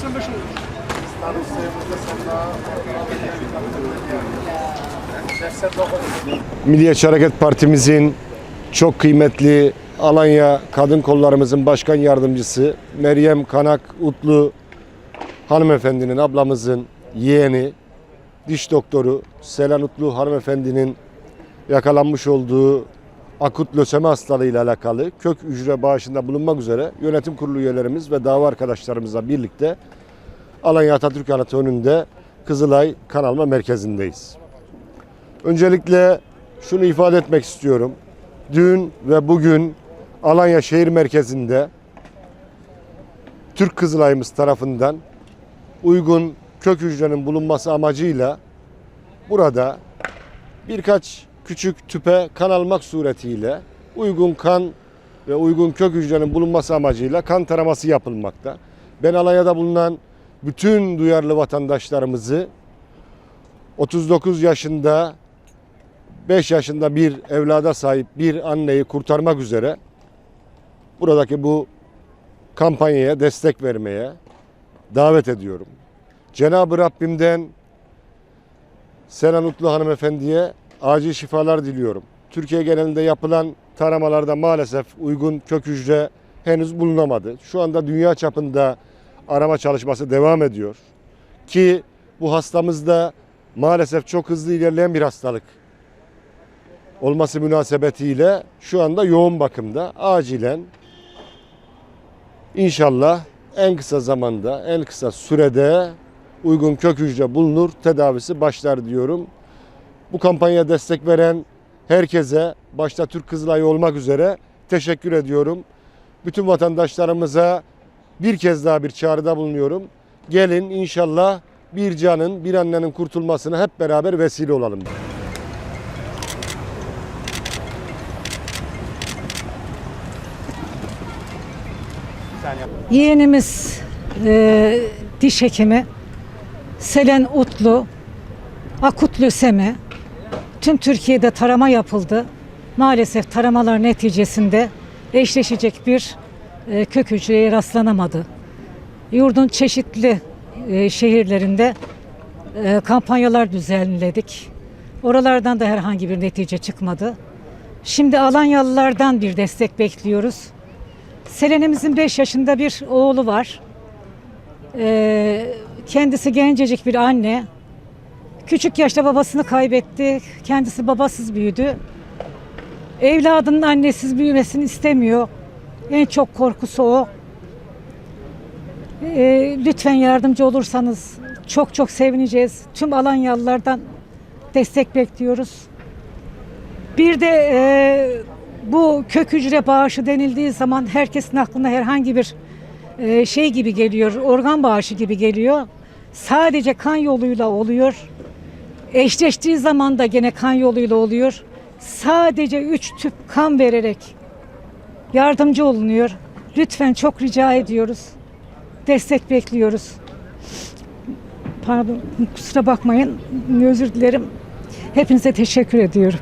85 oldu. Milliyetçi Hareket Partimizin çok kıymetli Alanya Kadın Kollarımızın Başkan Yardımcısı Meryem Kanak Utlu hanımefendinin ablamızın yeğeni diş doktoru Selen Utlu hanımefendinin yakalanmış olduğu akut lösemi hastalığıyla alakalı kök hücre bağışında bulunmak üzere yönetim kurulu üyelerimiz ve dava arkadaşlarımızla birlikte Alanya Atatürk Anıtı önünde Kızılay kan alma merkezindeyiz. Öncelikle şunu ifade etmek istiyorum. Dün ve bugün Alanya şehir merkezinde Türk Kızılayımız tarafından uygun kök hücrenin bulunması amacıyla burada birkaç küçük tüpe kan almak suretiyle uygun kan ve uygun kök hücrenin bulunması amacıyla kan taraması yapılmakta. Ben Alanya'da bulunan bütün duyarlı vatandaşlarımızı 39 yaşında 5 yaşında bir evlada sahip bir anneyi kurtarmak üzere buradaki bu kampanyaya destek vermeye davet ediyorum. Cenab-ı Rabbimden Selen Utlu hanımefendiye acil şifalar diliyorum. Türkiye genelinde yapılan taramalarda maalesef uygun kök hücre henüz bulunamadı. Şu anda dünya çapında arama çalışması devam ediyor. Ki bu hastamızda maalesef çok hızlı ilerleyen bir hastalık olması münasebetiyle şu anda yoğun bakımda acilen inşallah en kısa zamanda en kısa sürede uygun kök hücre bulunur tedavisi başlar diyorum. Bu kampanyaya destek veren herkese başta Türk Kızılayı olmak üzere teşekkür ediyorum. Bütün vatandaşlarımıza bir kez daha bir çağrıda bulunuyorum. Gelin inşallah bir canın bir annenin kurtulmasına hep beraber vesile olalım. Yeğenimiz e, diş hekimi Selen Utlu akut lösemi tüm Türkiye'de tarama yapıldı. Maalesef taramalar neticesinde eşleşecek bir e, kök hücreye rastlanamadı. Yurdun çeşitli e, şehirlerinde e, kampanyalar düzenledik. Oralardan da herhangi bir netice çıkmadı. Şimdi Alanyalılardan bir destek bekliyoruz. Selen'imizin 5 yaşında bir oğlu var. Kendisi gencecik bir anne. Küçük yaşta babasını kaybetti. Kendisi babasız büyüdü. Evladının annesiz büyümesini istemiyor. En çok korkusu o. Ee, lütfen yardımcı olursanız çok çok sevineceğiz. Tüm Alanyalılardan destek bekliyoruz. Bir de e, bu kök hücre bağışı denildiği zaman herkesin aklına herhangi bir e, şey gibi geliyor, organ bağışı gibi geliyor. Sadece kan yoluyla oluyor. Eşleştiği zaman da gene kan yoluyla oluyor. Sadece 3 tüp kan vererek yardımcı olunuyor. Lütfen çok rica ediyoruz. Destek bekliyoruz. Pardon, kusura bakmayın. Özür dilerim. Hepinize teşekkür ediyorum.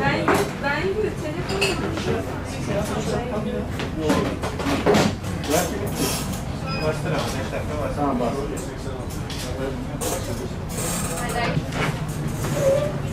Ben ben telefonla Tamam bak. Hayır.